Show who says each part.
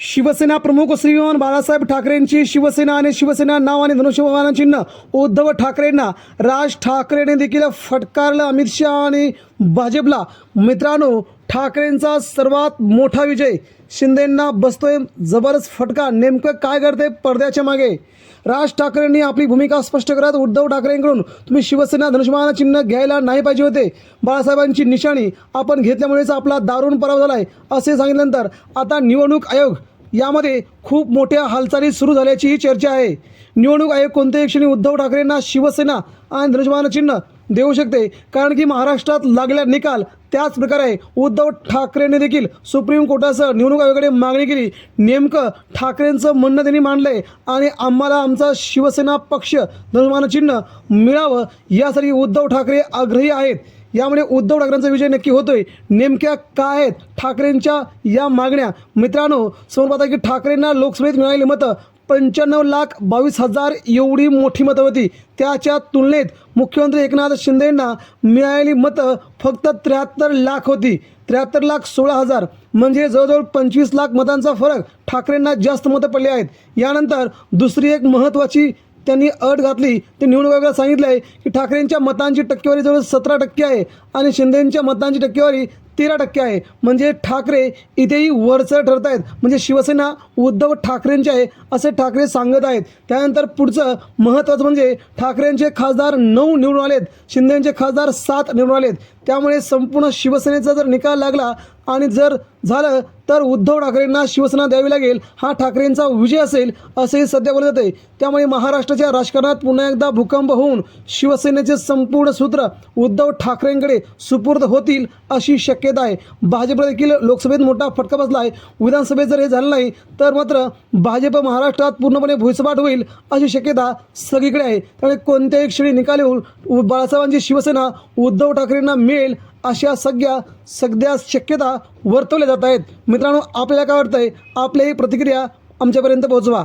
Speaker 1: शिवसेना प्रमुख श्रीमान बाळासाहेब ठाकरेंची शिवसेना आणि शिवसेना नाव आणि धनुष्यवाहन चिन्ह. उद्धव ठाकरेंना राज ठाकरेने देखील फटकारलं अमित शहा आणि भाजपला. मित्रांनो ठाकरेंचा सर्वात मोठा विजय. शिंदेंना बसतोय जबरदस्त फटका. नेमकं काय करते पडद्याच्या मागे? राज ठाकरेंनी आपली भूमिका स्पष्ट करत उद्धव ठाकरेंकडून तुम्ही शिवसेना धनुष्यमान चिन्ह घ्यायला नाही पाहिजे होते. बाळासाहेबांची निशाणी आपण घेतल्यामुळेच आपला दारुण पराभव झाला आहे असे सांगितल्यानंतर आता निवडणूक आयोग यामध्ये खूप मोठ्या हालचाली सुरू झाल्याचीही चर्चा आहे. निवडणूक आयोग कोणत्याही क्षणी उद्धव ठाकरेंना शिवसेना आणि धनुष्यबाण चिन्ह देऊ शकते. कारण की महाराष्ट्रात लागल्या निकाल त्याच प्रकारे उद्धव ठाकरेंनी देखील सुप्रीम कोर्टासह निवडणूक आयोगाकडे मागणी केली. नेमकं ठाकरेंचं म्हणणं त्यांनी मांडलंय आणि आम्हाला आमचा शिवसेना पक्ष धनुष्यबाण चिन्ह मिळावं यासाठी उद्धव ठाकरे आग्रही आहेत. यामुळे उद्धव ठाकरेंचा विजय नक्की होतोय. नेमक्या काय आहेत? ठाकरेंच्या या मागण्या. मित्रांनो समोर पाहता की ठाकरेंना लोकसभेत मिळालेली मतं पंच्याण्णव लाख बावीस हजार एवढी मोठी मतं होती. त्याच्या तुलनेत मुख्यमंत्री एकनाथ शिंदेंना मिळालेली मतं फक्त त्र्याहत्तर लाख होती. त्र्याहत्तर लाख सोळा हजार. म्हणजे जवळजवळ पंचवीस लाख मतांचा फरक ठाकरेंना जास्त मतं पडली आहेत. यानंतर दुसरी एक महत्त्वाची त्यांनी अट घातली. ते निवडणूक आयोगाला सांगितलं आहे की ठाकरेंच्या मतांची टक्केवारी जवळ सतरा टक्के आहे आणि शिंदेंच्या मतांची टक्केवारी तेरा टक्के आहे. म्हणजे ठाकरे इथेही वरचढ ठरत आहेत म्हणजे शिवसेना उद्धव ठाकरेंचे आहे असे ठाकरे सांगत आहेत. त्यानंतर पुढचं महत्त्वाचं म्हणजे ठाकरेंचे खासदार नऊ निवडून आलेत. शिंदेंचे खासदार सात निवडून आलेत. त्यामुळे संपूर्ण शिवसेनेचा जर निकाल लागला आणि जर झालं तर उद्धव ठाकरेंना शिवसेना द्यावी लागेल हा ठाकरेंचा विजय असेल असेही सध्या बोलत जाते त्यामुळे महाराष्ट्राच्या राजकारणात पुन्हा एकदा भूकंप होऊन शिवसेनेचे संपूर्ण सूत्र उद्धव ठाकरेंकडे सुपूर्द होतील अशी शक्यता आहे. भाजप देखील लोकसभेत मोठा फटका बसला आहे. विधानसभेत जर हे झालं नाही तर मात्र भाजप महाराष्ट्रात पूर्णपणे भुईसपाट होईल अशी शक्यता सगळीकडे आहे. त्यामुळे कोणत्याही क्षणी निकाल येऊन उ- बाळासाहेबांची शिवसेना उद्धव ठाकरेंना मिळेल अशा सगळ्या सगळ्या शक्यता वर्तवल्या जात आहेत. मित्रांनो आपल्याला काय वाटतंय? आपल्याही प्रतिक्रिया आमच्यापर्यंत पोहोचवा.